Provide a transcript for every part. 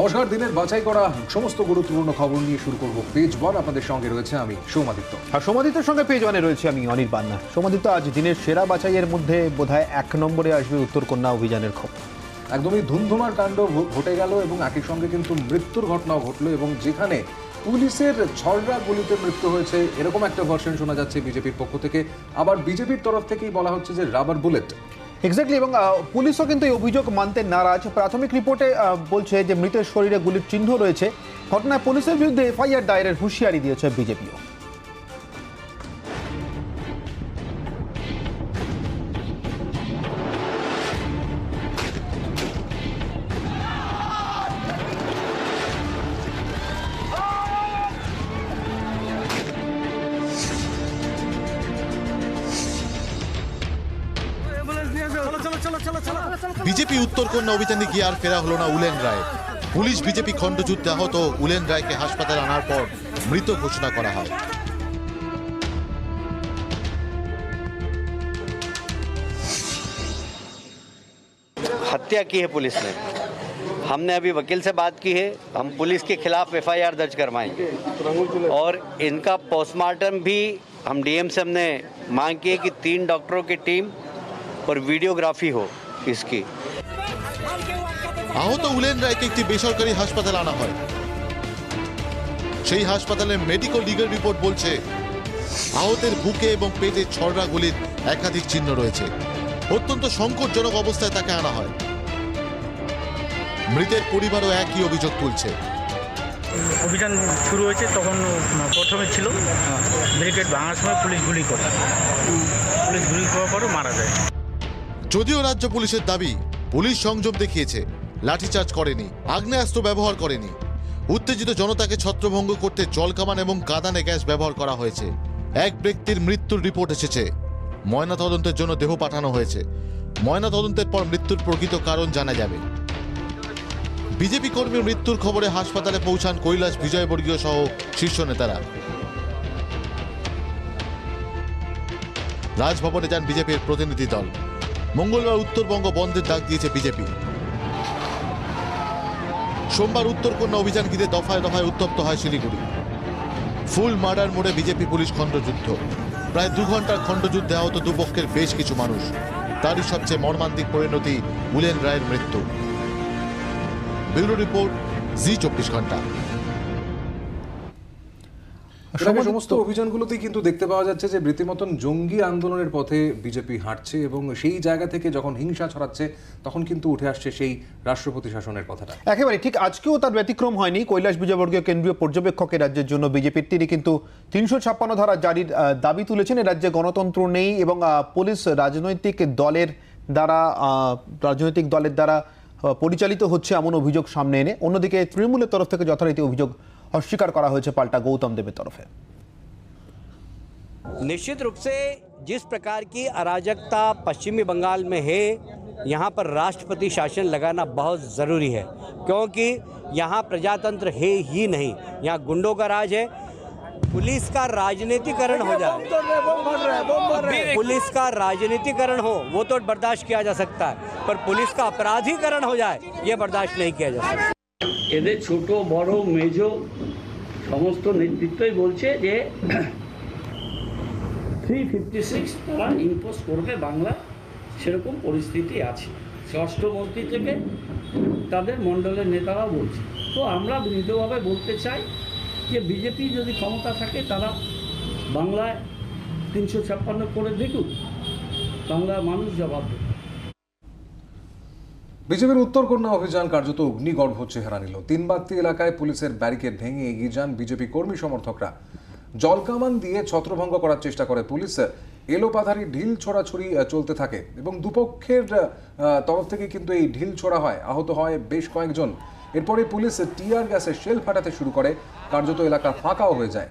নমস্কার দিনের বাছাই করা সমস্ত গুরুত্বপূর্ণ খবর নিয়ে শুরু করব পেজ ওয়ান আপনাদের সঙ্গে রয়েছে আমি সৌমাদিত্য। আর সোমাদিত্যর সঙ্গে পেজ ওয়ানে রয়েছে আমি অনির বান্না। সোমাদিত্য আজ দিনের সেরা বাছাইয়ের মধ্যে বোধহয় এক নম্বরে আসবে উত্তরকন্যা অভিযানের খবর। একদমই ধুমধুমার কাণ্ড ঘটে গেল এবং একই সঙ্গে কিন্তু মৃত্যুর ঘটনাও ঘটলো এবং যেখানে পুলিশের ছড়রা গুলিতে মৃত্যু হয়েছে এরকম একটা ভার্সন শোনা যাচ্ছে বিজেপির পক্ষ থেকে। আবার বিজেপির তরফ থেকেই বলা হচ্ছে যে রাবার বুলেট এক্স্যাক্টলি এবং পুলিশও কিন্তু এই অভিযোগ মানতে নারাজ। প্রাথমিক রিপোর্টে বলছে যে মৃতের শরীরে গুলির চিহ্ন রয়েছে। ঘটনায় পুলিশের বিরুদ্ধে এফআইআর দায়েরের হুঁশিয়ারি দিয়েছে বিজেপিও। বিজেপি উত্তরকন্যা অভিযানে গিয়ে আর ফেরা হলো না উলেন রায় পুলিশ বিজেপি খণ্ডযুদ্ধে আহত উলেন রায়কে হাসপাতালে আনার পর মৃত ঘোষণা করা হয় हत्या की है पुलिस ने हमने अभी वकील से बात की है हम पुलिस के खिलाफ एफआईआर दर्ज करवाएंगे और इनका पोस्टमार्टम भी हम डीएम से हमने मांग की है कि तीन डॉक्टरों की टीम और वीडियोग्राफी हो इसकी আহত উলেন রায়কে একটি বেসরকারি হাসপাতালে আনা হয় সেই হাসপাতালে মেডিকেল লিগাল রিপোর্ট বলছে আহতের বুকে এবং পেটে ছড়রা গুলির একাধিক চিহ্ন রয়েছে অত্যন্ত সংকটজনক অবস্থায় তাকে আনা হয় মৃতের পরিবারও একই অভিযোগ তুলছে অভিযান শুরু হয়েছে তখন প্রথমে ছিল ব্রিগেড ভাঙার সময় পুলিশ গুলি করে পুলিশ গুলি করার পরও মারা যায় যদিও রাজ্য পুলিশের দাবি, পুলিশ সংযম দেখিয়েছে, লাঠিচার্জ করেনি, আগ্নেয়াস্ত্র ব্যবহার করেনি। উত্তেজিত জনতাকে ছত্রভঙ্গ করতে জলকামান এবং কাদানে গ্যাস ব্যবহার করা হয়েছে। এক ব্যক্তির মৃত্যুর রিপোর্ট এসেছে। ময়নাতদন্তের জন্য দেহ পাঠানো হয়েছে। ময়নাতদন্তের পর মৃত্যুর প্রকৃত কারণ জানা যাবে। বিজেপি কর্মীর মৃত্যুর খবরে হাসপাতালে পৌঁছান কৈলাস বিজয়বর্গীয় সহ শীর্ষ নেতারা। রাজভবনে যান বিজেপির প্রতিনিধি দল। মঙ্গলবার উত্তরবঙ্গ বন্ধের ডাক দিয়েছে বিজেপি। সোমবার উত্তরকন্যা অভিযান ঘিরে দফায় দফায় উত্তপ্ত হয় শিলিগুড়ি। ফুল মার্ডার মোড়ে বিজেপি পুলিশ খণ্ডযুদ্ধ। প্রায় দু ঘণ্টার খণ্ডযুদ্ধে আহত দুপক্ষের বেশ কিছু মানুষ। তারই সবচেয়ে মর্মান্তিক পরিণতি উলেন রায়ের মৃত্যু। ব্যুরো রিপোর্ট, জি চব্বিশ ঘণ্টা। সমস্ত অভিযানগুলোতেই কিন্তু দেখতে পাওয়া যাচ্ছে যে রীতিমতন জঙ্গি আন্দোলনের পথে বিজেপি হাঁটছে এবং সেই জায়গা থেকে যখন হিংসা ছড়াচ্ছে তখন কিন্তু উঠে আসছে সেই রাষ্ট্রপতি শাসনের কথাটা। একেবারে ঠিক আজকেও তার ব্যতিক্রম হয়নি। কৈলাস বিজয়বর্গীয় কেন্দ্রীয় পর্যবেক্ষকের রাজ্যের জন্য বিজেপির। তিনি কিন্তু তিনশো ছাপ্পান্ন ধারা জারির দাবি তুলেছেন। এ রাজ্যে গণতন্ত্র নেই এবং পুলিশ রাজনৈতিক দলের দ্বারা আহ, রাজনৈতিক দলের দ্বারা পরিচালিত হচ্ছে এমন অভিযোগ সামনে এনে। অন্যদিকে তৃণমূলের তরফ থেকে যথারীতি অভিযোগ অস্বীকার করা হয়েছে পাল্টা গৌতম দেবের তরফে निश्चित रूप से जिस प्रकार की अराजकता पश्चिमी बंगाल में है यहाँ पर राष्ट्रपति शासन लगाना बहुत ज़रूरी है क्योंकि यहाँ प्रजातंत्र है ही नहीं यहाँ गुंडों का राज है पुलिस का राजनीतिकरण हो जाए पुलिस का राजनीतिकरण हो वो तो बर्दाश्त किया जा सकता है पर पुलिस का अपराधीकरण हो जाए ये बर्दाश्त नहीं किया जा सकता এদের ছোট, বড়, মেজ, সমস্ত নেতৃত্বই বলছে যে থ্রি ফিফটি সিক্স তারা ইম্পোজ করবে বাংলা। সেরকম পরিস্থিতি আছে। ষষ্ঠমন্ত্রী থেকে তাদের মণ্ডলের নেতারাও বলছে। তো আমরা বিনীতভাবে বলতে চাই যে বিজেপি যদি ক্ষমতা থাকে, তারা বাংলায় তিনশো ছাপ্পান্ন করে দেখুক। বাংলার মানুষ জবাব দেবে। বিজেপির উত্তরকন্যা অভিযান কার্যত অগ্নিগর্ভ চেহারা নিল। তিনবাত্তি এলাকায় পুলিশের ব্যারিকেড ভেঙে এগিয়ে যান বিজেপি কর্মী সমর্থকরা। জলকামান দিয়ে ছত্রভঙ্গ করার চেষ্টা করে পুলিশ। এলোপাথারি ঢিল ছোড়াছুড়ি চলতে থাকে এবং দুপক্ষের তরফ থেকে কিন্তু এই ঢিল ছোড়া হয়। আহত হয় বেশ কয়েকজন। এরপরে পুলিশ টিয়ার গ্যাসের শেল ফাটাতে শুরু করে। কার্যত এলাকা ফাঁকাও হয়ে যায়।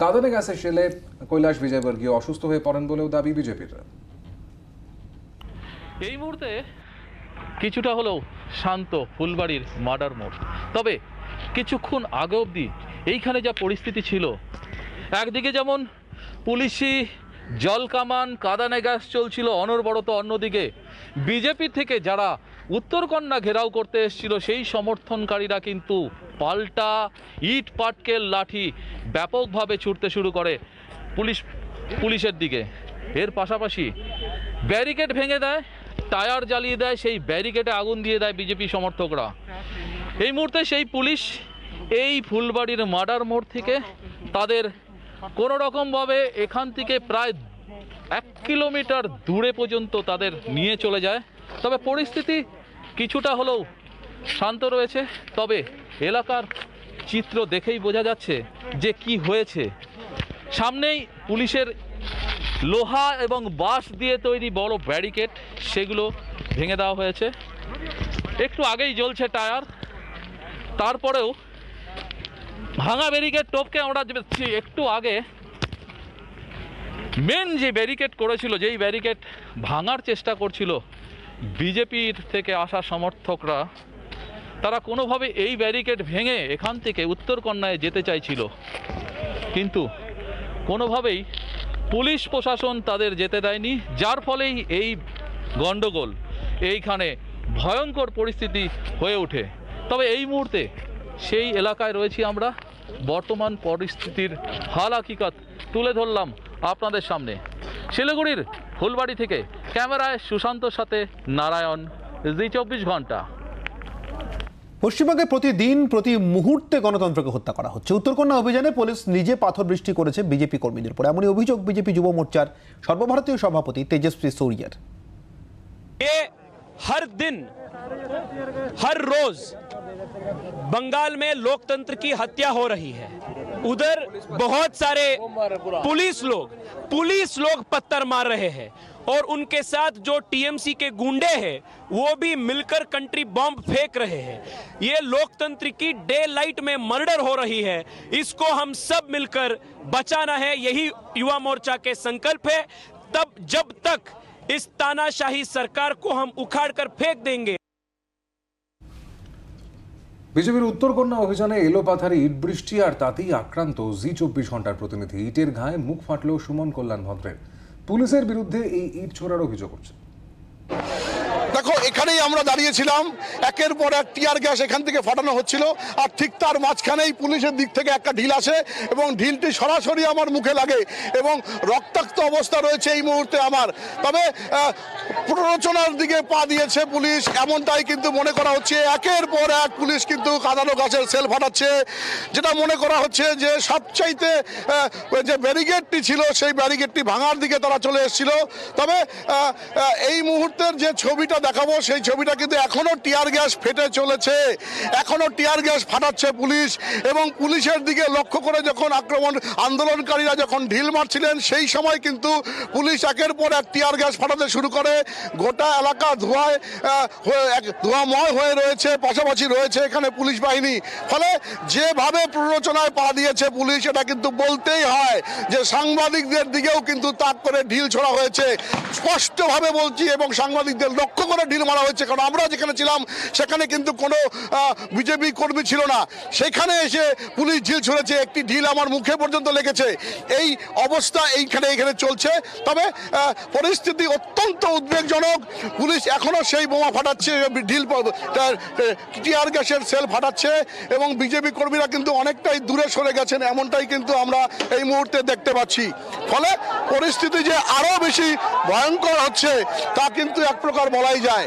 কাঁদানে গ্যাসের শেলে কৈলাস বিজয়বর্গীয় অসুস্থ হয়ে পড়েন বলেও দাবি বিজেপির। এই মুহূর্তে কিছুটা হলেও শান্ত ফুলবাড়ির মার্ডার মোড়। তবে কিছুক্ষণ আগে অবধি এইখানে যা পরিস্থিতি ছিল, একদিকে যেমন পুলিশি জল কামান, কাদানে গ্যাস চলছিল অনর্বরত, অন্যদিকে বিজেপি থেকে যারা উত্তরকন্যা ঘেরাও করতে এসেছিল, সেই সমর্থনকারীরা কিন্তু পাল্টা ইট পাটকেল লাঠি ব্যাপকভাবে ছুটতে শুরু করে পুলিশ, পুলিশের দিকে। এর পাশাপাশি ব্যারিকেড ভেঙে দেয় টায়ার জ্বালিয়ে দেয়, সেই ব্যারিকেডে আগুন দিয়ে দেয় বিজেপি সমর্থকরা। এই মুহূর্তে সেই পুলিশ এই ফুলবাড়ির মার্ডার মোড় থেকে তাদের কোনো রকমভাবে এখান থেকে প্রায় এক কিলোমিটার দূরে পর্যন্ত তাদের নিয়ে চলে যায়। তবে পরিস্থিতি কিছুটা হলেও শান্ত রয়েছে। তবে এলাকার চিত্র দেখেই বোঝা যাচ্ছে যে কি হয়েছে। সামনেই পুলিশের লোহা এবং বাঁশ দিয়ে তৈরি বড় ব্যারিকেড, সেগুলো ভেঙে দেওয়া হয়েছে। একটু আগেই জ্বলছে টায়ার। তারপরেও ভাঙা ব্যারিকেড টপকে আমরা একটু আগে মেন যে ব্যারিকেড করেছিল, যেই ব্যারিকেড ভাঙার চেষ্টা করছিল, বিজেপির থেকে আসা সমর্থকরা, তারা কোনোভাবে এই ব্যারিকেড ভেঙে এখান থেকে উত্তরকন্যায় যেতে চাইছিল। কিন্তু কোনোভাবেই পুলিশ প্রশাসন তাদের যেতে দেয়নি, যার ফলেই এই গণ্ডগোল। এইখানে ভয়ঙ্কর পরিস্থিতি হয়ে ওঠে। তবে এই মুহূর্তে সেই এলাকায় রয়েছি আমরা। বর্তমান পরিস্থিতির হাল হাকিকত তুলে ধরলাম আপনাদের সামনে। শিলিগুড়ির ফুলবাড়ি থেকে ক্যামেরায় সুশান্তর সাথে নারায়ণ, জি চব্বিশ ঘণ্টা। পশ্চিমবঙ্গে প্রতিদিন প্রতি মুহূর্তে গণতন্ত্রকে হত্যা করা হচ্ছে উত্তরকন্যা অভিযানে পুলিশ নিজে পাথর বৃষ্টি করেছে বিজেপি কর্মীদের উপর এমনই অভিযোগ বিজেপি যুব মোর্চার সর্বভারতীয় সভাপতি তেজস্বী সৌরিয়ার ये हर दिन हर रोज बंगाल में लोकतंत्र की हत्या हो रही है उधर बहुत सारे पुलिस लोग पुलिस लोग पत्थर मार रहे हैं और उनके साथ जो टीएमसी के गुंडे हैं वो भी मिलकर कंट्री बॉम्ब फेंक रहे हैं ये लोकतंत्र की डे लाइट में मर्डर हो रही है इसको हम सब मिलकर बचाना है यही युवा मोर्चा के संकल्प है तब जब तक इस तानाशाही सरकार को हम उखाड़ कर फेंक देंगे বিজেপির উত্তরকন্যা অভিযানে এলোপাথারি ইট বৃষ্টি আর তাতেই আক্রান্ত জি চব্বিশ ঘন্টার প্রতিনিধি ইটের ঘায়ে মুখ ফাটলেও সুমন কল্যাণ ভদ্রের পুলিশের বিরুদ্ধে এই ইট ছোড়ার অভিযোগ দেখো এখানেই আমরা দাঁড়িয়েছিলাম। একের পর এক টিয়ার গ্যাস এখান থেকে ফাটানো হচ্ছিল। আর ঠিক তার মাঝখানেই পুলিশের দিক থেকে একটা ঢিল আসে এবং ঢিলটি সরাসরি আমার মুখে লাগে এবং রক্তাক্ত অবস্থা রয়েছে এই মুহূর্তে আমার। তবে প্ররোচনার দিকে পা দিয়েছে পুলিশ, এমনটাই কিন্তু মনে করা হচ্ছে। একের পর এক পুলিশ কিন্তু কাদানো গাছের সেল ফাটাচ্ছে, যেটা মনে করা হচ্ছে যে সবচাইতে যে ব্যারিকেডটি ছিল সেই ব্যারিকেডটি ভাঙার দিকে তারা চলে এসেছিল। তবে এই মুহূর্তের যে ছবিটা দেখাবো সেই ছবিটা কিন্তু এখনও টিয়ার গ্যাস ফেটে চলেছে। এখনও টিয়ার গ্যাস ফাটাচ্ছে পুলিশ এবং পুলিশের দিকে লক্ষ্য করে যখন আক্রমণ, আন্দোলনকারীরা যখন ঢিল মারছিলেন, সেই সময় কিন্তু পুলিশ একের পর এক টিয়ার গ্যাস ফাটাতে শুরু করে। গোটা এলাকা ধোঁয়ায় এক, ধোঁয়াময় হয়ে রয়েছে, পাশাপাশি রয়েছে এখানে পুলিশ বাহিনী। ফলে যেভাবে প্ররোচনায় পা দিয়েছে পুলিশ, এটা কিন্তু বলতেই হয় যে সাংবাদিকদের দিকেও কিন্তু তাক করে ঢিল ছোড়া হয়েছে। স্পষ্টভাবে বলছি এবং সাংবাদিকদের লক্ষ্য করে ঢিল মারা হয়েছে, কারণ আমরা যেখানে ছিলাম, সেখানে কিন্তু কোনো বিজেপি কর্মী ছিল না। সেখানে এসে পুলিশ ঢিল ছুড়েছে, একটি ঢিল আমার মুখে পর্যন্ত লেগেছে। এই অবস্থা এইখানে এইখানে চলছে। তবে পরিস্থিতি অত্যন্ত উদ্বেগজনক। পুলিশ এখনও সেই বোমা ফাটাচ্ছে, ঢিল টিয়ার গ্যাসের সেল ফাটাচ্ছে এবং বিজেপি কর্মীরা কিন্তু অনেকটাই দূরে সরে গেছেন, এমনটাই কিন্তু আমরা এই মুহূর্তে দেখতে পাচ্ছি। ফলে পরিস্থিতি যে আরও বেশি ভয়ঙ্কর হচ্ছে তা কিন্তু এক প্রকার বলাই যায়।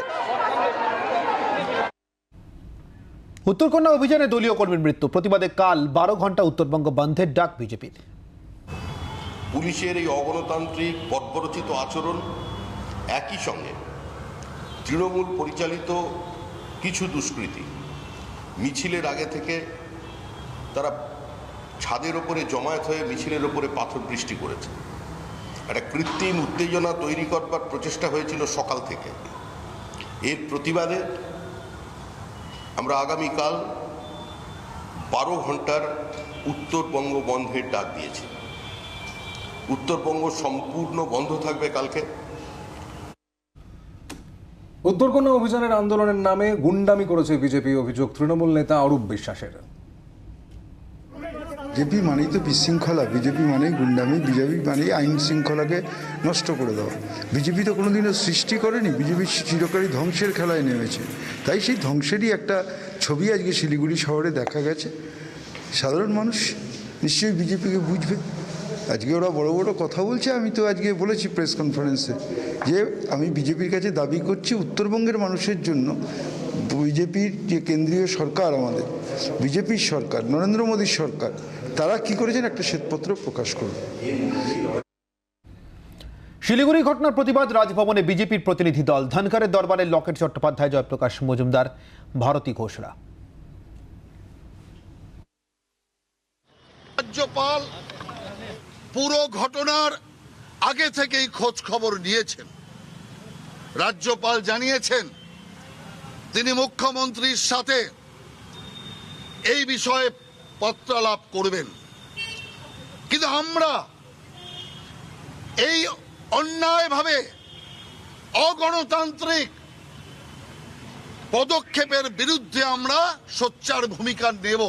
উত্তরকন্যা অভিযানে দলীয় কর্মীর মৃত্যু। প্রতিবাদে কাল বারো ঘণ্টা উত্তরবঙ্গ বন্ধের ডাক বিজেপির পুলিশের এই অগণতান্ত্রিক বর্বরচিত আচরণ একই সঙ্গে তৃণমূল পরিচালিত কিছু দুষ্কৃতী। মিছিলের আগে থেকে তারা ছাদের ওপরে জমায়েত হয়ে মিছিলের ওপরে পাথর বৃষ্টি করেছে। একটা কৃত্রিম উত্তেজনা তৈরি করবার প্রচেষ্টা হয়েছিল সকাল থেকে। এর প্রতিবাদে আমরা আগামীকাল বারো ঘণ্টার উত্তরবঙ্গ বন্ধের ডাক দিয়েছি। উত্তরবঙ্গ সম্পূর্ণ বন্ধ থাকবে কালকে। উত্তরকন্যা অভিযানের আন্দোলনের নামে গুন্ডামি করেছে বিজেপি অভিযোগ তৃণমূল নেতা অরূপ বিশ্বাসের। বিজেপি মানেই তো বিশৃঙ্খলা। বিজেপি মানেই গুন্ডামি, বিজেপি মানেই আইন শৃঙ্খলাকে নষ্ট করে দেওয়া। বিজেপি তো কোনোদিনও সৃষ্টি করেনি, বিজেপি চিরকালই ধ্বংসের খেলায় নেমেছে। তাই সেই ধ্বংসেরই একটা ছবি আজকে শিলিগুড়ি শহরে দেখা গেছে। সাধারণ মানুষ নিশ্চয়ই বিজেপিকে বুঝবে। আজকে ওরা বড় বড় কথা বলছে, আমি তো আজকে বলেছি প্রেস কনফারেন্সে যে আমি বিজেপির কাছে দাবি করছি উত্তরবঙ্গের মানুষের জন্য। বিজেপির যে কেন্দ্রীয় সরকার আমাদের, বিজেপির সরকার, নরেন্দ্র মোদীর সরকার তারা কি করেছেন? একটা শ্বেতপত্র প্রকাশ করবে শিলিগুড়ি ঘটনার প্রতিবাদ রাজভবনে বিজেপির প্রতিনিধি দল। ধনকারের দরবারে লকেট চট্টোপাধ্যায় জয়প্রকাশ মজুমদার ভারতী ঘোষরা। রাজ্যপাল পুরো ঘটনার আগে থেকেই খোঁজ খবর নিয়েছেন। রাজ্যপাল জানিয়েছেন তিনি মুখ্যমন্ত্রীর সাথে এই বিষয়ে পত্রালাপ করবেন। কিন্তু আমরা এই অন্যায়ভাবে অগণতান্ত্রিক পদক্ষেপের বিরুদ্ধে আমরা সোচ্চার ভূমিকা নেব।